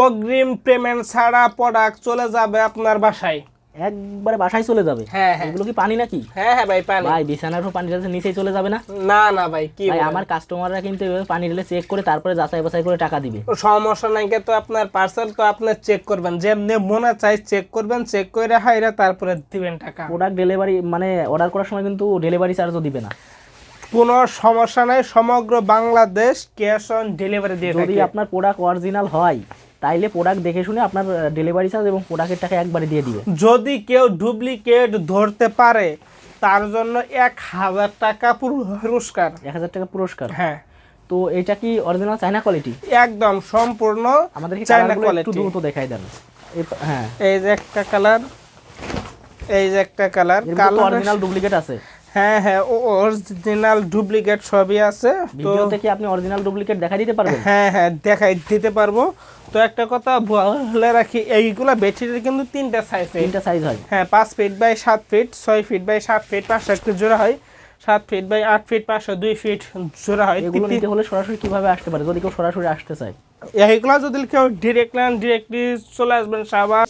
অগ্রিম পেমেন্ট ছাড়া প্রোডাক্ট চলে যাবে আপনার বাসায়। একবারে বাসায় চলে যাবে? হ্যাঁ হ্যাঁ। এগুলো কি পানি নাকি? হ্যাঁ হ্যাঁ ভাই পানি। ভাই বিছানার উপর পানি ঢালতে নিচেই চলে যাবে না? না না ভাই কি ভাই আমার কাস্টমাররা কিন্তু এভাবে পানি ঢেলে চেক করে তারপরে যাচাই বাছাই করে টাকা দিবে। সমস্যা নাই তো আপনার পার্সেল তো আপনি চেক করবেন। যেমনি মনে চাই চেক করবেন চেক করে হাইরা তারপরে দিবেন টাকা। প্রোডাক্ট ডেলিভারি মানে অর্ডার করার সময় কিন্তু ডেলিভারি চার্জও দিবে না। কোনো সমস্যা নাই সমগ্র বাংলাদেশ ক্যাশ অন ডেলিভারি দিয়ে যদি আপনার প্রোডাক্ট অরিজিনাল হয় তাইলে প্রোডাক্ট দেখে শুনে আপনার ডেলিভারি চার্জ এবং প্রোডাক্টের টাকা একবারে দিয়ে দিবে। যদি কেউ ডুপ্লিকেট ধরতে পারে তার জন্য এক হাজার টাকা পুরস্কার। এক হাজার টাকা পুরস্কার? হ্যাঁ। তো এটা কি অরিজিনাল চাইনা কোয়ালিটি একদম সম্পূর্ণ আমাদের একটু কোয়ালিটি দ্রুত দেখাই দেন। হ্যাঁ। এই যে একটা কালার এই যে একটা কালার কালার অরিজিনাল ডুপ্লিকেট আছে। হ্যাঁ হ্যাঁ ও অরিজিনাল ডুপ্লিকেট সবই আছে তো ভিডিওতে কি আপনি অরিজিনাল ডুপ্লিকেট দেখা দিতে পারবেন? হ্যাঁ হ্যাঁ দেখাই দিতে পারব। তো একটা কথা বলে রাখি এইগুলা বেডশিটের কিন্তু তিনটা সাইজ তিনটা সাইজ হয়। হ্যাঁ পাঁচ ফিট বাই সাত ফিট ছয় ফিট বাই সাত ফিট পাঁচশো একটু জোড়া হয়। সাত ফিট বাই আট ফিট পাঁচশো দুই ফিট জোড়া হয়। এগুলো নিতে হলে সরাসরি কীভাবে আসতে পারে? যদি কেউ সরাসরি আসতে চায়। এইগুলা যদি কেউ ডিরেক্ট নেন ডিরেক্টলি চলে আসবেন সবার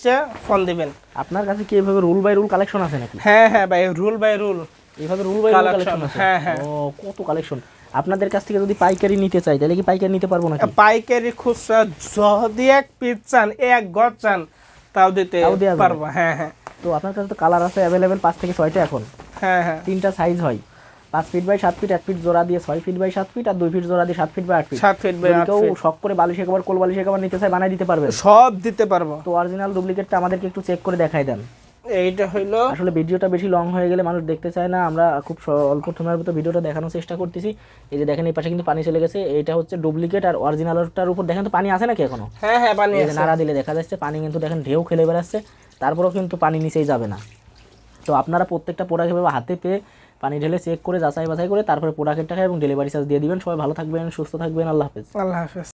ফোন দিবেন। আপনার কাছে কি এভাবে রুল বাই রুল কালেকশন আছে নাকি? হ্যাঁ হ্যাঁ ভাই রুল বাই রুল এইভাবে রুল বাই কালেকশন হ্যাঁ, হ্যাঁ। ও কত কালেকশন আপনাদের কাছ থেকে যদি পাইকারি নিতে চাই তাহলে কি পাইকারি নিতে পারব নাকি? পাইকারি খুচরা যদি এক পিস চান এক গজ চান তাও দিতে। পারব হ্যাঁ হ্যাঁ। তো আপনার কাছে তো কালার আছে অ্যাভেলেবেল পাঁচ থেকে ছয়টা এখন। হ্যাঁ হ্যাঁ। তিনটা সাইজ হয়। পাঁচ ফিট বাই সাত ফিট এক ফিট জোড়া দিয়ে ছয় ফিট বাই সাত ফিট আর দুই ফিট জোড়া দিয়ে সাত ফিট বাই আট ফিট সাত ফিট বাই কেউ শখ করে বালিশ একেবারে কোল বালিশ একেবারে নিতে চাই বানাই দিতে পারবে সব দিতে পারব। তো অরিজিনাল ডুপ্লিকেটটা আমাদেরকে একটু চেক করে দেখাই দেন। এইটা হইল আসলে ভিডিওটা বেশি লং হয়ে গেলে মানুষ দেখতে চায় না। আমরা খুব অল্প সময়ের ভিতরে ভিডিওটা দেখানোর চেষ্টা করতেছি। এই যে দেখেন এই পাশে কিন্তু পানি চলে গেছে। এটা হচ্ছে ডুপ্লিকেট আর অরিজিনালটার উপর দেখেন তো পানি আছে নাকি এখনও? হ্যাঁ হ্যাঁ পানি নাড়া দিলে দেখা যাচ্ছে পানি কিন্তু দেখেন ঢেউ খেলে বেড়াচ্ছে। তারপরেও কিন্তু পানি নিচেই যাবে না। তো আপনারা প্রত্যেকটা প্রোডাক্ট এভাবে হাতে পেয়ে পানি ঢেলে চেক করে যাচাই বাছাই করে তারপরে প্রোডাক্টের টাকা এবং ডেলিভারি চার্জ দিয়ে দিবেন। সবাই ভালো থাকবেন সুস্থ থাকবেন। আল্লাহ হাফেজ। আল্লাহ হাফেজ।